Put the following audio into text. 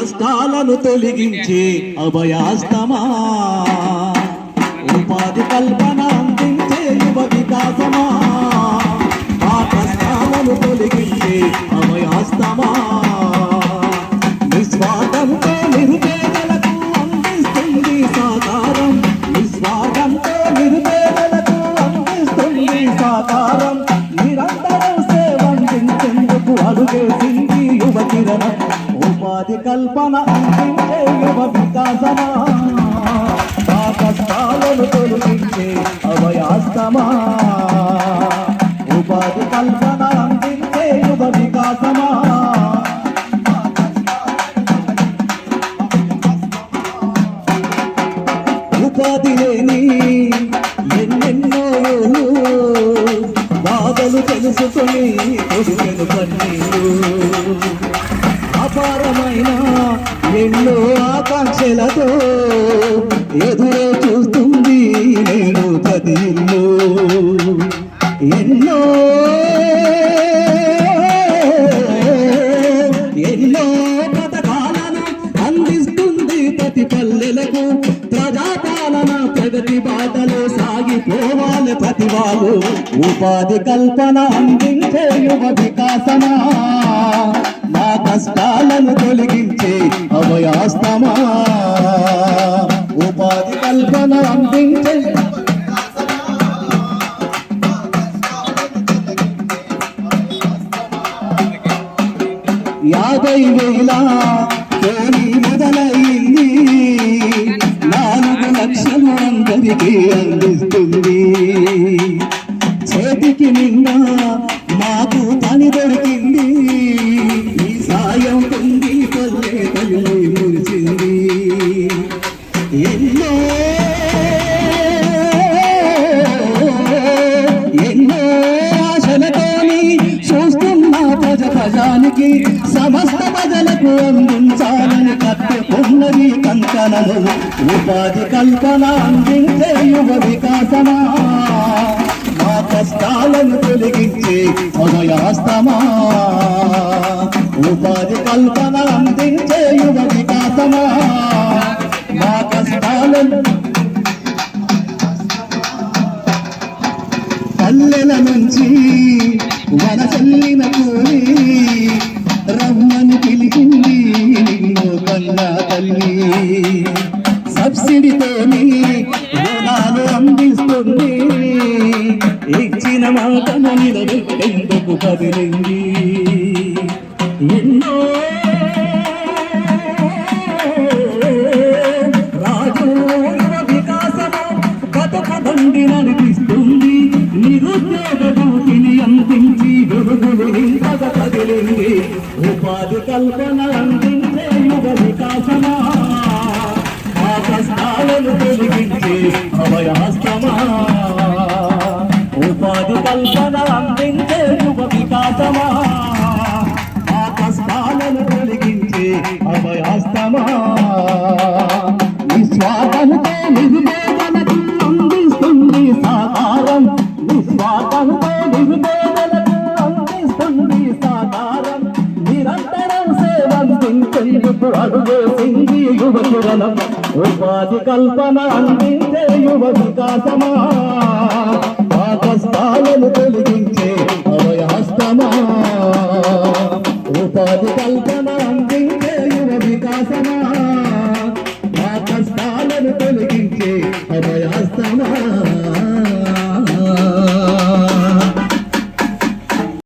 కష్టాలను తొలగించే అభయాస్తమా. ఉపాధి కల్పన అందించే యువ వికాసమా. ఆ కష్టాలను తొలగించే అభయాస్తమా. నిస్వార్థంతో నిరుపేదలకు అందిస్తుంది సాకారం. నిస్వార్థంతో నిరుపేదలకు అందిస్తుంది సాకారం. ఉపాధి కల్పన అందించే యువ వికాసమా? ఆ కష్టాలను తొలగించే అభయాస్తమా ఉపాధి కల్పన అందించే యువ వికాసమా? ఉపాధి లేని ఎన్నెన్నో బాధలు తెలుసుకొని కొడుకెను కన్నీరు. అపారమైన ఎన్నో ఆకాంక్షలతో ఎదురే చూస్తుంది నేను ప్రతి ఎన్నో ఎన్నో పథకాలను అందిస్తుంది ప్రతి పల్లెలకు. ప్రజాపాలన ప్రగతి బాటలో సాగిపోవాలి ప్రతి వాళ్ళు ఉపాధి కల్పన అందించే యువ వికాసమా కల్పన అందించే యాభై వేల కోని మొదలైంది. నాలుగు లక్షలు అందరికీ అందిస్తుంది. చేతికి నిన్న మాకు పని దొరికింది. సమస్త ప్రజలకు అందించాలని కట్టుకున్నది కంకణను ఉపాధి కల్పన అందించే యువ వికాసమా? మా కష్టాలను తొలగించే అభయాస్తమా ఉపాధి కల్పన అందించే యువ వికాసమా? మా కష్టాలను పల్లెల నుంచి వనసల్లిన కూలి రమ్మని పిలిచింది నిన్ను కన్నా తల్లి. సబ్సిడీతోని రుణాలు అందిస్తుంది. ఇచ్చిన మాటను నిలబెట్టేందుకు కదిలింది. ఎన్నో రాజు యువ వికాసము బతుకదండి నడిపిస్తుంది. నిరుద్యోగ కల్పన అందించే యుగ వికాసమా? ఆ కష్టాలను తొలగించే అభయాస్తమా ఉపాధి కల్పన అందించే యుగ వికాసమా? ఆ కష్టాలను తొలగించే అభయాస్తమా యువ ఉపాధి కల్పన అందించే యువ వికాసమా? ఆ కష్టాలను తొలగించే అభయహస్తమా ఉపాధి కల్పన